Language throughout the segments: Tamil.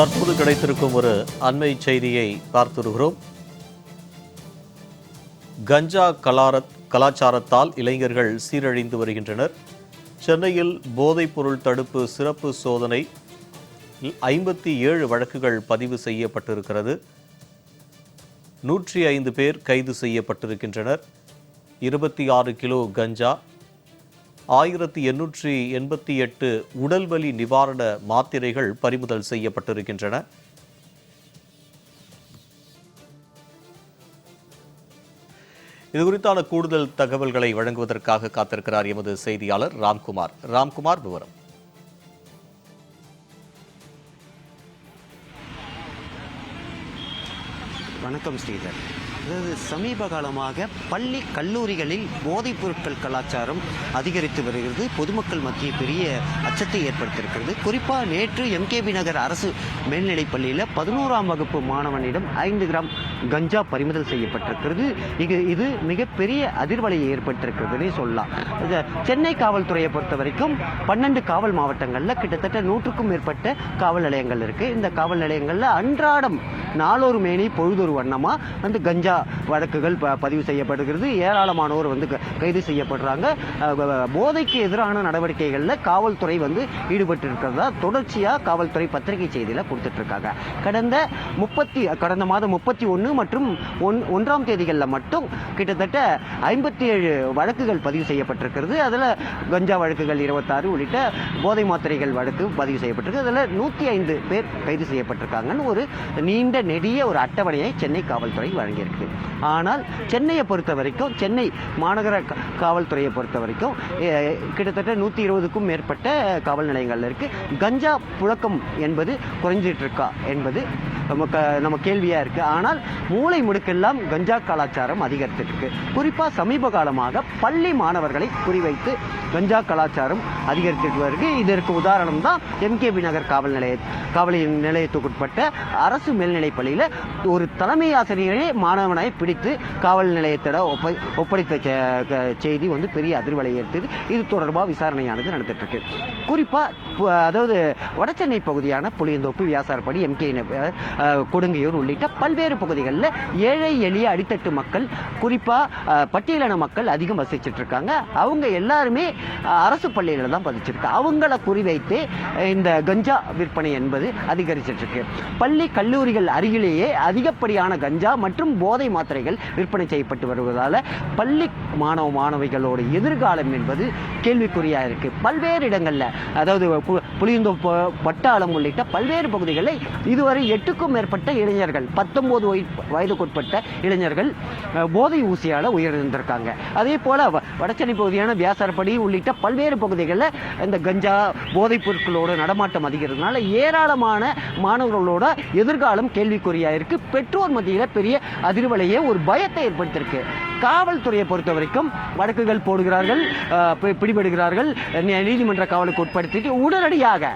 தற்போது கிடைத்திருக்கும் ஒரு அண்மை செய்தியை பார்த்துருகிறோம் கஞ்சா கலாரத் கலாச்சாரத்தால் இளைஞர்கள் சீரழிந்து வருகின்றனர். சென்னையில் போதைப்பொருள் தடுப்பு சிறப்பு சோதனை ஐம்பத்தி ஏழு வழக்குகள் பதிவு செய்யப்பட்டிருக்கிறது. நூற்றி ஐந்து பேர் கைது செய்யப்பட்டிருக்கின்றனர். இருபத்தி ஆறு கிலோ கஞ்சா ஆயிரத்தி எண்ணூற்றி எண்பத்தி எட்டு உடல்வலி நிவாரண மாத்திரைகள் பறிமுதல் செய்யப்பட்டிருக்கின்றன. இது குறித்தான கூடுதல் தகவல்களை வழங்குவதற்காக காத்திருக்கிறார் எமது செய்தியாளர் ராம்குமார். ராம்குமார் விவரம். வணக்கம் ஸ்ரீதர். அதாவது சமீப காலமாக பள்ளி கல்லூரிகளில் போதைப் பொருட்கள் கலாச்சாரம் அதிகரித்து வருகிறது. பொதுமக்கள் மத்திய பெரிய அச்சத்தை ஏற்படுத்தியிருக்கிறது. குறிப்பாக நேற்று எம்கேபி நகர் அரசு மேல்நிலைப் பள்ளியில் பதினோராம் வகுப்பு மாணவனிடம் ஐந்து கிராம் கஞ்சா பறிமுதல் செய்யப்பட்டிருக்கிறது. இது இது மிகப்பெரிய அதிர்வலையை ஏற்பட்டிருக்கிறதுனே சொல்லலாம். சென்னை காவல்துறையை பொறுத்த வரைக்கும் பன்னெண்டு காவல் மாவட்டங்களில் கிட்டத்தட்ட நூற்றுக்கும் மேற்பட்ட காவல் நிலையங்கள் இருக்குது இந்த காவல் நிலையங்களில் அன்றாடம் நாளொரு மேனி பொழுதொரு வண்ணமாக வந்து கஞ்சா வழக்குகள் ப- பதிவு செய்யப்படுகிறது. ஏராளமானோர் வந்து க- கைது செய்யப்படுறாங்க. போதைக்கு எதிரான நடவடிக்கைகளில் காவல்துறை வந்து ஈடுபட்டு இருக்கிறதா காவல்துறை பத்திரிகை செய்தியில் கொடுத்துட்ருக்காங்க. கடந்த முப்பத்தி கடந்த மாதம் முப்பத்தி ஒன்று மற்றும் ஒன் ஒன்றாம் தேதிகளில் மட்டும் கிட்டத்தட்ட ஐம்பத்தி ஏழு வழக்குகள் பதிவு செய்யப்பட்டிருக்கிறது. அதில் கஞ்சா வழக்குகள் இருபத்தாறு உள்ளிட்ட போதை மாத்திரைகள் வழக்கு பதிவு செய்யப்பட்டிருக்கு. அதில் நூற்றி ஐந்து பேர் கைது செய்யப்பட்டிருக்காங்கன்னு ஒரு நீண்ட நெடிய ஒரு அட்டவணையை சென்னை காவல்துறை வழங்கியிருக்கு. ஆனால் சென்னையை பொறுத்த வரைக்கும் சென்னை மாநகர காவல்துறையை பொறுத்த வரைக்கும் கிட்டத்தட்ட நூற்றி இருபதுக்கும் மேற்பட்ட காவல் நிலையங்கள் இருக்குது கஞ்சா புழக்கம் என்பது குறைஞ்சிட்டு இருக்கா என்பது நமக்கு நம்ம கேள்வியாக இருக்கு. ஆனால் மூளை முடுக்கெல்லாம் கஞ்சா கலாச்சாரம் அதிகரித்துட்டு குறிப்பாக சமீப காலமாக பள்ளி மாணவர்களை குறிவைத்து கஞ்சா கலாச்சாரம் அதிகரித்துட்டு வருது. இதற்கு உதாரணம் தான் எம்கேபி நகர் காவல் நிலைய காவல் நிலையத்துக்குட்பட்ட அரசு மேல்நிலைப் பள்ளியில் ஒரு தலைமை ஆசிரியரே மாணவனை பிடித்து காவல் நிலையத்திட ஒப்ப ஒப்படைத்த செ- செய்தி வந்து பெரிய அதிர்வலை ஏற்பது இது தொடர்பாக விசாரணையானது நடந்துட்டு இருக்கு குறிப்பாக அதாவது வடசென்னை பகுதியான புளியந்தோப்பு வியாசாரப்படி எம்கே கொடுங்கையூர் உள்ளிட்ட பல்வேறு பகுதிகள் பகுதிகளில் ஏழை எளிய அடித்தட்டு மக்கள் குறிப்பாக பட்டியலின மக்கள் அதிகம் வசிச்சுட்டு இருக்காங்க அவங்க எல்லாருமே அரசு பள்ளியில் தான் பதிச்சிருக்கு அவங்கள குறிவைத்து இந்த கஞ்சா விற்பனை என்பது அதிகரிச்சிட்ருக்கு. பள்ளி கல்லூரிகள் அருகிலேயே அதிகப்படியான கஞ்சா மற்றும் போதை மாத்திரைகள் விற்பனை செய்யப்பட்டு வருவதால் பள்ளி மாணவ மாணவிகளோட எதிர்காலம் என்பது கேள்விக்குறியாக இருக்குது பல்வேறு இடங்களில் அதாவது பு- புளியந்தோப்பு பட்டாளம் உள்ளிட்ட பல்வேறு பகுதிகளில் இதுவரை எட்டுக்கும் மேற்பட்ட இளைஞர்கள் பத்தொம்போது வயதுக்குட்பட்ட இளைஞர்கள் போதை ஊசியால் உயிரிழந்திருக்காங்க. அதே போல் வடச்சென்னை பகுதியான வியாசாரப்படி உள்ளிட்ட பல்வேறு பகுதிகளில் இந்த கஞ்சா போதைப் பொருட்களோட நடமாட்டம் அதிகிறதுனால ஏராளமான மாணவர்களோட எதிர்காலம் கேள்விக்குறியாக இருக்குது பெற்றோர் மத்தியில் பெரிய அதிர்வலையே ஒரு பயத்தை ஏற்படுத்தியிருக்கு. காவல்துறையை பொறுத்த வரைக்கும் வழக்குகள் போடுகிறார்கள் பிடிபடுகிறார்கள் நீதிமன்ற காவலுக்கு உட்படுத்திட்டு உடனடியாக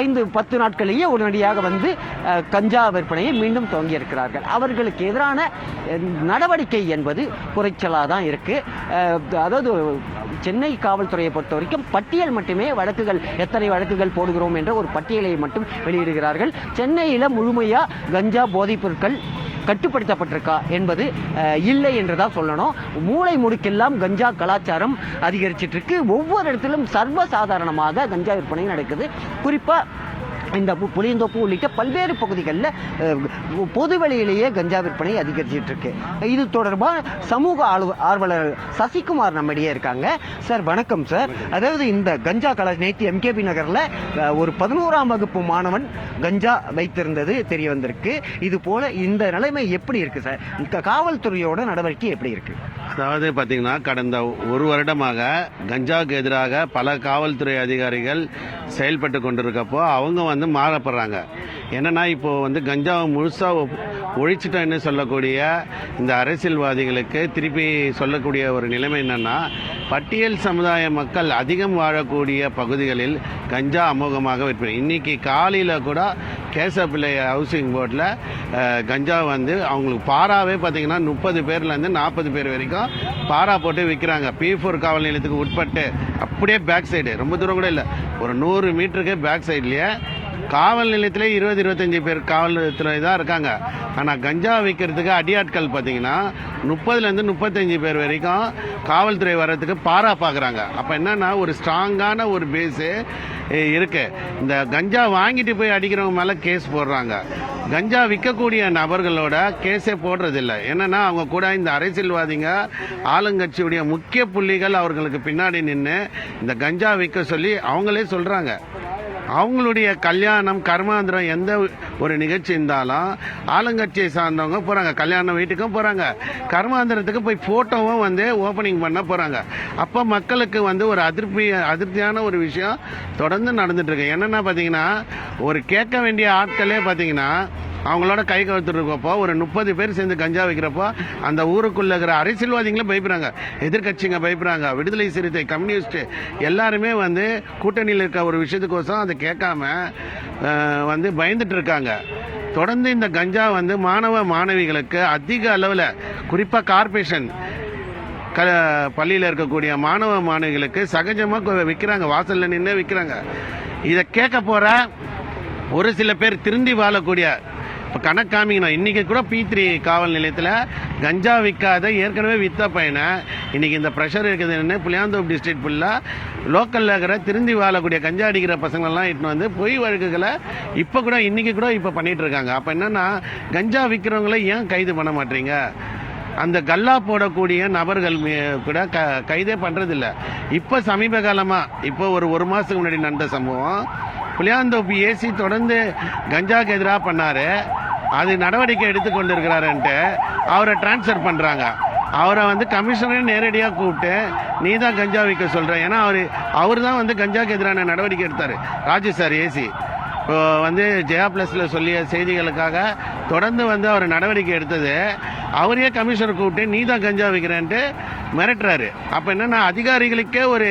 ஐந்து பத்து நாட்களிலேயே உடனடியாக வந்து கஞ்சா விற்பனையை மீண்டும் துவங்கியிருக்கிறார்கள். அவர்களுக்கு எதிரான நடவடிக்கை என்பது குறைச்சலாக தான் இருக்குது அதாவது சென்னை காவல்துறையை பொறுத்த வரைக்கும் பட்டியல் மட்டுமே வழக்குகள் எத்தனை வழக்குகள் போடுகிறோம் என்ற ஒரு பட்டியலை மட்டும் வெளியிடுகிறார்கள். சென்னையில் முழுமையாக கஞ்சா போதைப் பொருட்கள் கட்டுப்படுத்தப்பட்டிருக்கா என்பது இல்லை என்று தான் சொல்லணும். மூளை முடுக்கெல்லாம் கஞ்சா கலாச்சாரம் அதிகரிச்சிட்ருக்கு ஒவ்வொரு இடத்திலும் சர்வசாதாரணமாக கஞ்சா விற்பனை நடக்குது. குறிப்பாக இந்த புளியந்தோப்பு உள்ளிட்ட பல்வேறு பகுதிகளில் பொது வெளியிலேயே கஞ்சா விற்பனை அதிகரிச்சிட்டு இருக்கு. இது தொடர்பாக சமூக ஆர்வ- ஆர்வலர் சசிகுமார் நம்மிடையே இருக்காங்க. சார் வணக்கம் சார். அதாவது இந்த கஞ்சா கலா நேற்று எம்கேபி நகர்ல ஒரு பதினோராம் வகுப்பு மாணவன் கஞ்சா வைத்திருந்தது தெரிய வந்திருக்கு. இது போல இந்த நிலைமை எப்படி இருக்கு சார்? காவல்துறையோட நடவடிக்கை எப்படி இருக்கு? அதாவது பார்த்தீங்கன்னா கடந்த ஒரு வருடமாக கஞ்சாவுக்கு எதிராக பல காவல்துறை அதிகாரிகள் செயல்பட்டு கொண்டிருக்கப்போ அவங்க வந்து மாறப்படுறாங்க. என்னன்னா இப்போது வந்து கஞ்சாவை முழுசாக ஒழிச்சிட்டேன்னு சொல்லக்கூடிய இந்த அரசியல்வாதிகளுக்கு திருப்பி சொல்லக்கூடிய ஒரு நிலைமை என்னென்னா பட்டியல் சமுதாய மக்கள் அதிகம் வாழக்கூடிய பகுதிகளில் கஞ்சா அமோகமாக விற்பனை. இன்றைக்கி காலையில் கூட கேசப்பிள்ளை ஹவுசிங் போர்டில் கஞ்சா வந்து அவங்களுக்கு பாராவே பார்த்தீங்கன்னா முப்பது பேர்லேருந்து நாற்பது பேர் வரைக்கும் பாரா போட்டு விற்கிறாங்க பி ஃபோர் காவல் நிலையத்துக்கு உட்பட்டு. அப்படியே பேக் சைடு. ரொம்ப தூரம் கூட இல்லை. ஒரு நூறு மீட்டருக்கு பேக் சைட்லேயே காவல் நிலையத்திலே இருபது இருபத்தஞ்சி பேர் காவல்துறை தான் இருக்காங்க. ஆனால் கஞ்சா விற்கிறதுக்கு அடியாட்கள் பார்த்தீங்கன்னா முப்பதுலேருந்து முப்பத்தஞ்சு பேர் வரைக்கும் காவல்துறை வர்றதுக்கு பாரா பார்க்குறாங்க அப்போ என்னன்னா ஒரு ஸ்ட்ராங்கான ஒரு பேஸு இருக்கு. இந்த கஞ்சா வாங்கிட்டு போய் அடிக்கிறவங்க மேலே கேஸ் போடுறாங்க. கஞ்சா விற்கக்கூடிய நபர்களோட கேஸே போடுறதில்ல. என்னென்னா அவங்க கூட இந்த அரசியல்வாதிங்க ஆளுங்கட்சியுடைய முக்கிய புள்ளிகள் அவர்களுக்கு பின்னாடி நின்று இந்த கஞ்சா விற்க சொல்லி அவங்களே சொல்கிறாங்க அவங்களுடைய கல்யாணம் கர்மாந்திரம் எந்த ஒரு நிகழ்ச்சி இருந்தாலும் ஆளுங்கட்சியை சார்ந்தவங்க போகிறாங்க கல்யாண வீட்டுக்கும் போகிறாங்க கர்மாந்திரத்துக்கு போய் ஃபோட்டோவும் வந்து ஓப்பனிங் பண்ண போகிறாங்க அப்போ மக்களுக்கு வந்து ஒரு அதிருப்தி அதிருப்தியான ஒரு விஷயம் தொடர்ந்து நடந்துட்டுருக்கு என்னென்னா பார்த்தீங்கன்னா ஒரு கேட்க வேண்டிய ஆட்களே பார்த்தீங்கன்னா அவங்களோட கை கவுத்துருக்கப்போ ஒரு முப்பது பேர் சேர்ந்து கஞ்சா வைக்கிறப்போ அந்த ஊருக்குள்ளே இருக்கிற அரசியல்வாதிகளும் பயப்படுறாங்க. எதிர்கட்சிங்க பயப்படுறாங்க. விடுதலை சிறுத்தை கம்யூனிஸ்ட்டு எல்லாருமே வந்து கூட்டணியில் இருக்க ஒரு விஷயத்துக்கோசம் அதை கேட்காம வந்து பயந்துட்டு இருக்காங்க. தொடர்ந்து இந்த கஞ்சா வந்து மாணவ மாணவிகளுக்கு அதிக அளவில் குறிப்பாக கார்பரேஷன் க பள்ளியில் இருக்கக்கூடிய மாணவ மாணவிகளுக்கு சகஜமாக விற்கிறாங்க வாசலில் நின்று விற்கிறாங்க இதை கேட்க போகிற ஒரு சில பேர் திருந்தி வாழக்கூடிய இப்போ கணக்காமிக்கணும் இன்றைக்கி கூட பி த்ரீ காவல் நிலையத்தில் கஞ்சா விற்காத ஏற்கனவே வித்த பையனை. இன்றைக்கி இந்த ப்ரெஷர் இருக்குதுன்னு புளியாந்தோப் டிஸ்ட்ரிக்ட் ஃபுல்லாக லோக்கலில் இருக்கிற திருந்தி வாழக்கூடிய கஞ்சா அடிக்கிற பசங்களெல்லாம் இட்டுன்னு வந்து பொய் வழக்குகளை இப்போ கூட இன்றைக்கி கூட இப்போ பண்ணிகிட்டு இருக்காங்க. அப்போ என்னென்னா கஞ்சா விற்கிறவங்கள ஏன் கைது பண்ண மாட்டீங்க? அந்த கல்லா போடக்கூடிய நபர்கள் கூட க கைதே பண்ணுறதில்ல இப்போ சமீப காலமாக இப்போ ஒரு ஒரு மாதத்துக்கு முன்னாடி நடந்த சம்பவம் புளியாந்தோப்பு ஏசி தொடர்ந்து கஞ்சாவுக்கு எதிராக பண்ணார். அது நடவடிக்கை எடுத்து இருக்கிறாருன்ட்டு அவரை டிரான்ஸ்ஃபர் பண்ணுறாங்க அவரை வந்து கமிஷனரே நேரடியாக கூப்பிட்டு நீ தான் கஞ்சா விற்க சொல்கிற ஏன்னா அவர் அவர் தான் வந்து கஞ்சாவுக்கு எதிரான நடவடிக்கை எடுத்தார். Raju sir AC. வந்து ஜெயா ப்ளஸில் சொல்லிய செய்திகளுக்காக தொடர்ந்து வந்து அவர் நடவடிக்கை எடுத்தது. அவரையே கமிஷனர் கூப்பிட்டு நீ தான் கஞ்சா விற்கிறேன்ட்டு மிரட்டுறாரு. அப்போ என்னென்னா அதிகாரிகளுக்கே ஒரு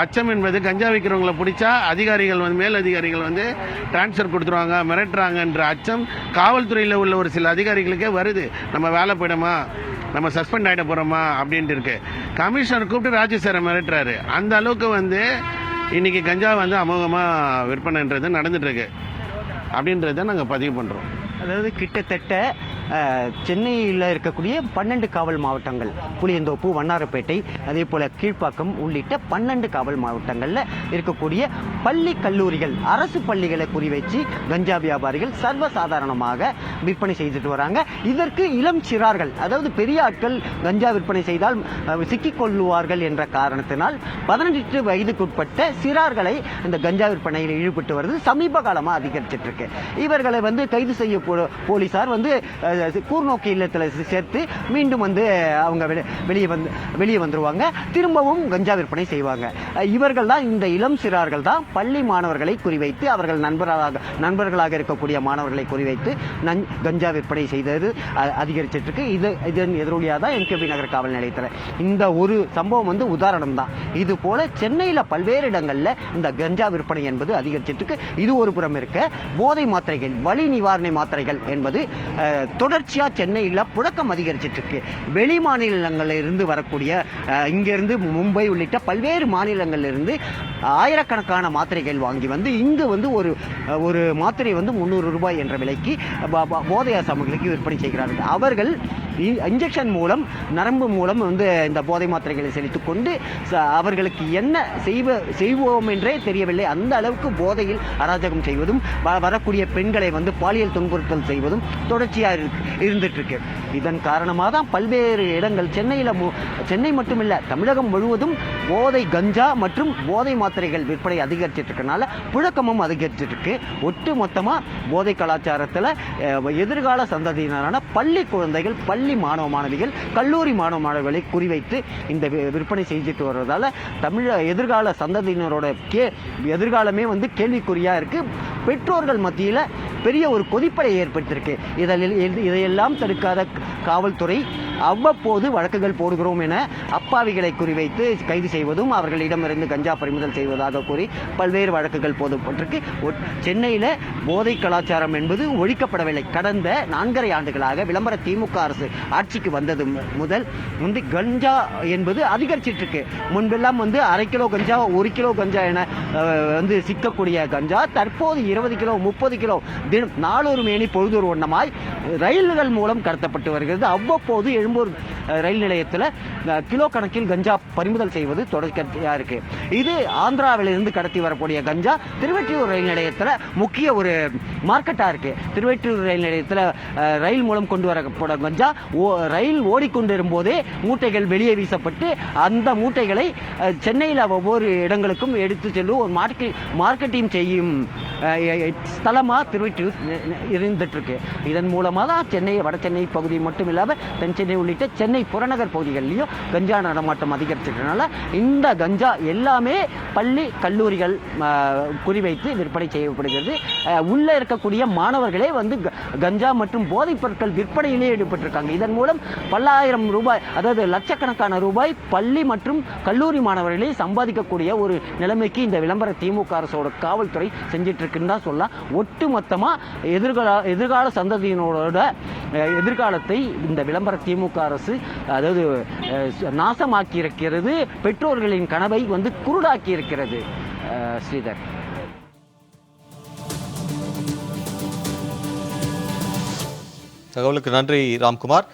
அச்சம் என்பது கஞ்சா விற்கிறவங்கள பிடிச்சா அதிகாரிகள் வந்து மேல் அதிகாரிகள் வந்து டிரான்ஸ்ஃபர் கொடுத்துருவாங்க மிரட்டுறாங்கன்ற அச்சம் காவல்துறையில் உள்ள ஒரு சில அதிகாரிகளுக்கே வருது. நம்ம வேலை போயிடுமா? நம்ம சஸ்பெண்ட் ஆகிட போகிறோமா அப்படின்ட்டு இருக்கு. கமிஷனர் கூப்பிட்டு ராஜு மிரட்டுறாரு. அந்த அளவுக்கு வந்து இன்னைக்கு கஞ்சா வந்து அமோகமாக விற்பனைன்றது நடந்துகிட்ருக்கு அப்படின்றத நாங்கள் பதிவு பண்ணுறோம் அதாவது கிட்டத்தட்ட சென்னையில் இருக்கக்கூடிய பன்னெண்டு காவல் மாவட்டங்கள் புளியந்தோப்பு வண்ணாரப்பேட்டை அதே போல் கீழ்ப்பாக்கம் உள்ளிட்ட பன்னெண்டு காவல் மாவட்டங்களில் இருக்கக்கூடிய பள்ளி கல்லூரிகள் அரசு பள்ளிகளை குறிவைச்சு கஞ்சா வியாபாரிகள் சர்வசாதாரணமாக விற்பனை செய்துட்டு வராங்க. இதற்கு இளம் சிறார்கள் அதாவது பெரிய ஆட்கள் கஞ்சா விற்பனை செய்தால் சிக்கிக்கொள்ளுவார்கள் என்ற காரணத்தினால் பதினெட்டு வயதுக்குட்பட்ட சிறார்களை இந்த கஞ்சா விற்பனையில் ஈடுபட்டு வருது. சமீப காலமாக அதிகரிச்சிட்டு இருக்கு. இவர்களை வந்து கைது செய்ய போலீசார் வந்து கூர்நோக்கு இல்லத்தில் சேர்த்து மீண்டும் வந்து அவங்க வெளியே வந்து வெளியே வந்துருவாங்க. திரும்பவும் கஞ்சா விற்பனை செய்வாங்க. இவர்கள் தான் இந்த இளம் சிறார்கள் தான் பள்ளி மாணவர்களை குறிவைத்து அவர்கள் நண்பர்களாக நண்பர்களாக இருக்கக்கூடிய மாணவர்களை குறிவைத்து நன் கஞ்சா விற்பனை செய்தது அதிகரிச்சிட்ருக்கு. இது இதன் எதிரொலியாக தான் என்கேபி நகர் காவல் நிலையத்தில். இந்த ஒரு சம்பவம் வந்து உதாரணம் தான். இது போல சென்னையில் பல்வேறு இடங்களில் இந்த கஞ்சா விற்பனை என்பது அதிகரிச்சிட்டு இது ஒரு புறம் இருக்க போதை மாத்திரைகள் வலி நிவாரண மாத்திரைகள் என்பது தொடர்ச்சியாக சென்னையில் புழக்கம் அதிகரிச்சிட்டு இருக்கு. வெளி மாநிலங்களில் இருந்து வரக்கூடிய இங்கிருந்து மும்பை உள்ளிட்ட பல்வேறு மாநிலங்களில் இருந்து ஆயிரக்கணக்கான மாத்திரைகள் வாங்கி வந்து இங்கு வந்து ஒரு ஒரு மாத்திரை வந்து முந்நூறு ரூபாய் என்ற விலைக்கு போதையா ப- விற்பனை செய்கிறார்கள். அவர்கள் இன்ஜெக்ஷன் மூலம் நரம்பு மூலம் வந்து இந்த போதை மாத்திரைகளை செலுத்திக் கொண்டு அவர்களுக்கு என்ன செய்வ செய்வோம் என்றே தெரியவில்லை. அந்த அளவுக்கு போதையில் அராஜகம் செய்வதும் வ- வரக்கூடிய பெண்களை வந்து பாலியல் துன்புறுத்தல் செய்வதும் தொடர்ச்சியாக இருந்துட்டு இருக்கு இதன் காரணமாக தான் பல்வேறு இடங்கள் சென்னையில் மு- சென்னை மட்டுமில்ல தமிழகம் முழுவதும் போதை கஞ்சா மற்றும் போதை மாத்திரைகள் விற்பனை அதிகரிச்சிட்டு இருக்கனால புழக்கமும் அதிகரிச்சிட்டு இருக்கு ஒட்டு மொத்தமாக போதை கலாச்சாரத்தில் எதிர்கால சந்ததியினரான பள்ளி குழந்தைகள் பள்ளி மாணவ மாணவிகள் கல்லூரி மாணவ மாணவிகளை குறிவைத்து இந்த விற்பனை செய்துட்டு வர்றதால தமிழ எதிர்கால சந்ததியினரோட கே எதிர்காலமே வந்து கேள்விக்குறியாக இருக்கு. பெற்றோர்கள் மத்தியில் பெரிய ஒரு கொதிப்படை ஏற்படுத்தியிருக்கு. இதில் இதையெல்லாம் தடுக்காத காவல்துறை அவ்வப்போது வழக்குகள் போடுகிறோம் என அப்பாவிகளை குறிவைத்து கைது செய்வதும் அவர்களிடமிருந்து கஞ்சா பறிமுதல் செய்வதாக கூறி பல்வேறு வழக்குகள் போதப்பட்டிருக்கு சென்னையில் போதை கலாச்சாரம் என்பது ஒழிக்கப்படவில்லை. கடந்த நான்கரை ஆண்டுகளாக விளம்பர திமுக அரசு ஆட்சிக்கு வந்தது முதல். வந்து கஞ்சா என்பது அதிகரிச்சிட்டு இருக்கு முன்பெல்லாம் வந்து அரை கிலோ கஞ்சா ஒரு கிலோ கஞ்சா என வந்து சிக்கக்கூடிய கஞ்சா தற்போது இருபது கிலோ முப்பது கிலோ தினம் நாளொரு மேனி பொழுதொரு ஒன்றமாய் ரயில்கள் மூலம் கடத்தப்பட்டு வருகிறது. அவ்வப்போது எழும்பூர் ரயில் நிலையத்தில் கிலோ கணக்கில் கஞ்சா பறிமுதல் செய்வது தொடர்ச்சியாக இருக்கு. இது ஆந்திராவிலிருந்து கடத்தி வரக்கூடிய கஞ்சா. திருவெற்றியூர் ரயில் நிலையத்தில் முக்கிய ஒரு மார்க்கெட்டாக இருக்கு. திருவெற்றியூர் ரயில் நிலையத்தில் ரயில் மூலம் கொண்டு வரப்படும் கஞ்சா ஓ ரயில் ஓடிக்கொண்டிருக்கும் போதே மூட்டைகள் வெளியே வீசப்பட்டு அந்த மூட்டைகளை சென்னையில் ஒவ்வொரு இடங்களுக்கும் எடுத்து செல்லும் ஒரு மார்க்கெட் மார்க்கெட்டிங் செய்யும் ஸ்தலமாக திருவெற்றியூர் இருந்துட்டு இருக்கு இதன் மூலமாக தான் சென்னை வட சென்னை பகுதி மட்டும் இல்லாமல் தென் சென்னை உள்ளிட்ட சென்னை புறநகர் பகுதிகளிலையும் கஞ்சா நடமாட்டம் அதிகரிச்சிருக்கனால இந்த கஞ்சா எல்லாமே பள்ளி கல்லூரிகள் குறிவைத்து விற்பனை செய்யப்படுகிறது. உள்ளே உள்ள இருக்கக்கூடிய மாணவர்களே வந்து கஞ்சா மற்றும் போதைப் பொருட்கள் விற்பனையிலே ஈடுபட்டிருக்காங்க. இதன் மூலம் பல்லாயிரம் ரூபாய் அதாவது லட்சக்கணக்கான ரூபாய் பள்ளி மற்றும் கல்லூரி மாணவர்களே சம்பாதிக்கக்கூடிய ஒரு நிலைமைக்கு இந்த விளம்பர திமுக அரசோட காவல்துறை செஞ்சிட்ருக்குன்னு தான் சொல்லலாம். ஒட்டு மொத்தமாக எதிர்கால எதிர்கால சந்ததியினோட எதிர்காலத்தை இந்த விளம்பர திமுக அரசு அதாவது நாசமாக்கி இருக்கிறது பெற்றோர்களின் கனவை வந்து குருடாக்கி இருக்கிறது ஸ்ரீதர். தகவலுக்கு நன்றி ராம்குமார்.